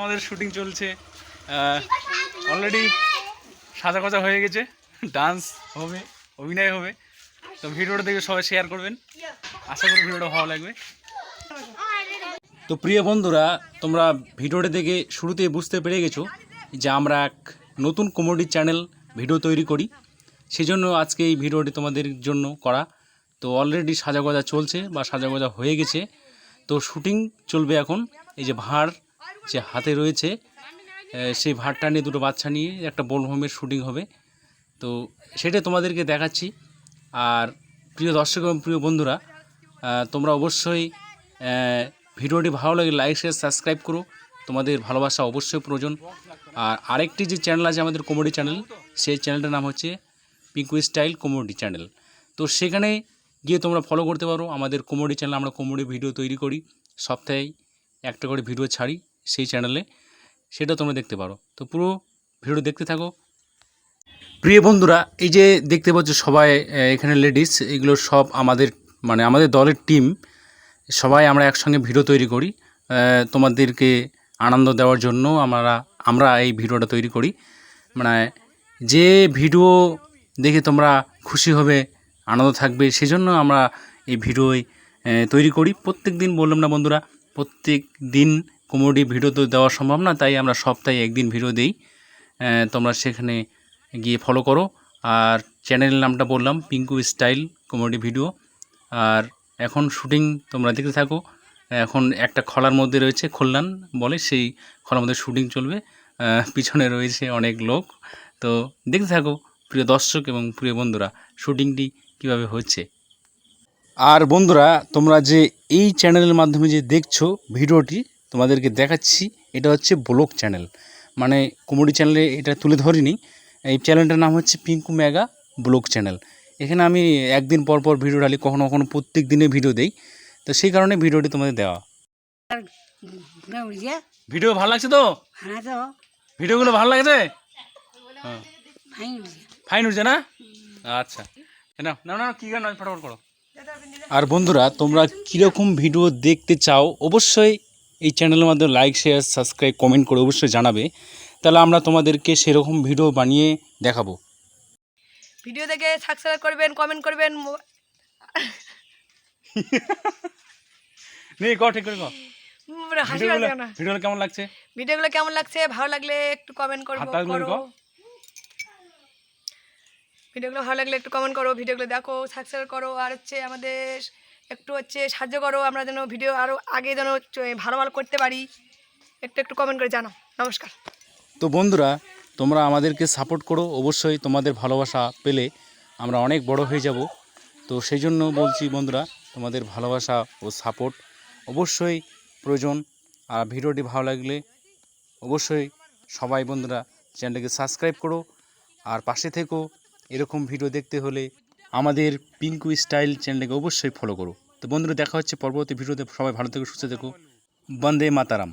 আমাদের শুটিং চলছে। অলরেডি সাজা কথা হয়ে গেছে। ডান্স হবে, অভিনয় হবে। তো ভিডিওটা দেখে সবাই শেয়ার করবেন। আশা করি ভিডিওটা ভালো লাগবে। তো প্রিয় বন্ধুরা, তোমরা ভিডিওটা দেখে শুরুতে বুঝতে পেরে গেছো যে আমরা এক নতুন কমেডি চ্যানেল ভিডিও তৈরি করি। সেজন্য আজকে এই ভিডিওটি তোমাদের জন্য করা। তো অলরেডি সাজাগোজা চলছে বা সাজাগোজা হয়ে গেছে। তো শুটিং চলবে এখন। এই যে ভাড় যে হাতে রয়েছে সেই ভাড়টা নিয়ে দুটো বাচ্চা নিয়ে একটা বোলভূমের শুটিং হবে। তো সেটা তোমাদেরকে দেখাচ্ছি। আর প্রিয় দর্শক এবং প্রিয় বন্ধুরা তোমরা অবশ্যই ভিডিওটি ভালো লাগে লাইক শেয়ার সাবস্ক্রাইব করো। তোমাদের ভালোবাসা অবশ্যই প্রয়োজন। আর আরেকটি যে চ্যানেল আছে আমাদের কমেডি চ্যানেল সেই চ্যানেলটার নাম হচ্ছে পিঙ্কু স্টাইল কমেডি চ্যানেল তো সেখানে গিয়ে তোমরা ফলো করতে পারো। আমাদের কমেডি চ্যানেল আমরা কমেডি ভিডিও তৈরি করি। সপ্তাহে একটা করে ভিডিও ছাড়ি সেই চ্যানেলে সেটা তোমরা দেখতে পারো। তো পুরো ভিডিও দেখতে থাকো। প্রিয় বন্ধুরা, এই যে দেখতে পাচ্ছ সবাই এখানে লেডিস এগুলো সব আমাদের মানে আমাদের দলের টিম সবাই আমরা একসঙ্গে ভিডিও তৈরি করি। তোমাদেরকে আনন্দ দেওয়ার জন্য আমরা আমরা এই ভিডিওটা তৈরি করি। মানে যে ভিডিও দেখে তোমরা খুশি হবে, আনন্দ থাকবে, সেজন্য আমরা এই ভিডিও তৈরি করি। প্রত্যেক দিন বললাম না বন্ধুরা, প্রত্যেক দিন কমেডি ভিডিও তো দেওয়া সম্ভব না, তাই আমরা সপ্তাহে একদিন ভিডিও দিই। তোমরা সেখানে গিয়ে ফলো করো। আর চ্যানেলের নামটা বললাম, পিঙ্কু স্টাইল কমেডি ভিডিও। আর এখন শুটিং তোমরা দেখতে থাকো। এখন একটা খলার মধ্যে রয়েছে, কল্যাণ বলে সেই খলার মধ্যে শুটিং চলবে। পিছনে রয়েছে অনেক লোক। তো দেখতে থাকো, প্রিয় দর্শক এবং প্রিয় বন্ধুরা শুটিংটি কীভাবে হচ্ছে। আর বন্ধুরা, তোমরা যে এই চ্যানেলের মাধ্যমে যে দেখছ ভিডিওটি, তোমাদেরকে দেখাচ্ছি, এটা হচ্ছে ব্লগ চ্যানেল মানে কমেডি চ্যানেলে এটা তুলে ধরিনি। এই চ্যানেলটার নাম হচ্ছে পিঙ্কু মেগা ব্লগ চ্যানেল এখানে আমি একদিন পর পর ভিডিও ডালি কখনো কখনো প্রত্যেক দিনে ভিডিও দেই। তো সেই কারণে ভিডিওটি তোমাদের দেওয়া। ভিডিও ভালো লাগছে তো? হ্যাঁ তো। ভিডিওগুলো ভালো লাগছে? হ্যাঁ। ফাইন ফাইন উঠছে না? আচ্ছা। না না না কী গান ফটাফট করো। আর বন্ধুরা তোমরা কীরকম ভিডিও দেখতে চাও অবশ্যই এই চ্যানেলের মাধ্যমে লাইক শেয়ার সাবস্ক্রাইব কমেন্ট করে অবশ্যই জানাবে। তাহলে আমরা তোমাদেরকে সেরকম ভিডিও বানিয়ে দেখাবো। ভিডিও দেখে সাবস্ক্রাইব করবেন কমেন্ট করবেন মো- নে ঠিক করে ক উম, হাসি ভিডিওগুলো পাচ্ছে না। ভিডিওগুলো কেমন লাগছে? ভিডিওগুলো কেমন লাগছে? ভালো লাগলে একটু কমেন্ট করব করো। ভিডিওগুলো ভালো লাগলে একটু কমেন্ট করো ভিডিওগুলো দেখো সাবস্ক্রাইব করো আর হচ্ছে আমাদের একটু হচ্ছে সাহায্য করো আমরা যেন ভিডিও আরও আগে যেন ভালো ভালো করতে পারি। একটু একটু কমেন্ট করে জানাও। নমস্কার। তো বন্ধুরা তোমরা আমাদেরকে সাপোর্ট করো। অবশ্যই তোমাদের ভালোবাসা পেলে আমরা অনেক বড় হয়ে যাব। তো সেই জন্য বলছি বন্ধুরা তোমাদের ভালোবাসা ও সাপোর্ট অবশ্যই প্রয়োজন। আর ভিডিওটি ভালো লাগলে অবশ্যই সবাই বন্ধুরা চ্যানেলটিকে সাবস্ক্রাইব করো। আর পাশে থেকো, এরকম ভিডিও দেখতে হলে আমাদের পিঙ্কু স্টাইল চ্যানেলটাকে অবশ্যই ফলো করো। তো বন্ধুরা, দেখা হচ্ছে পরবর্তী ভিডিওতে। সবাই ভালো থেকে, সুস্থ থেকো। বন্দে মাতারাম।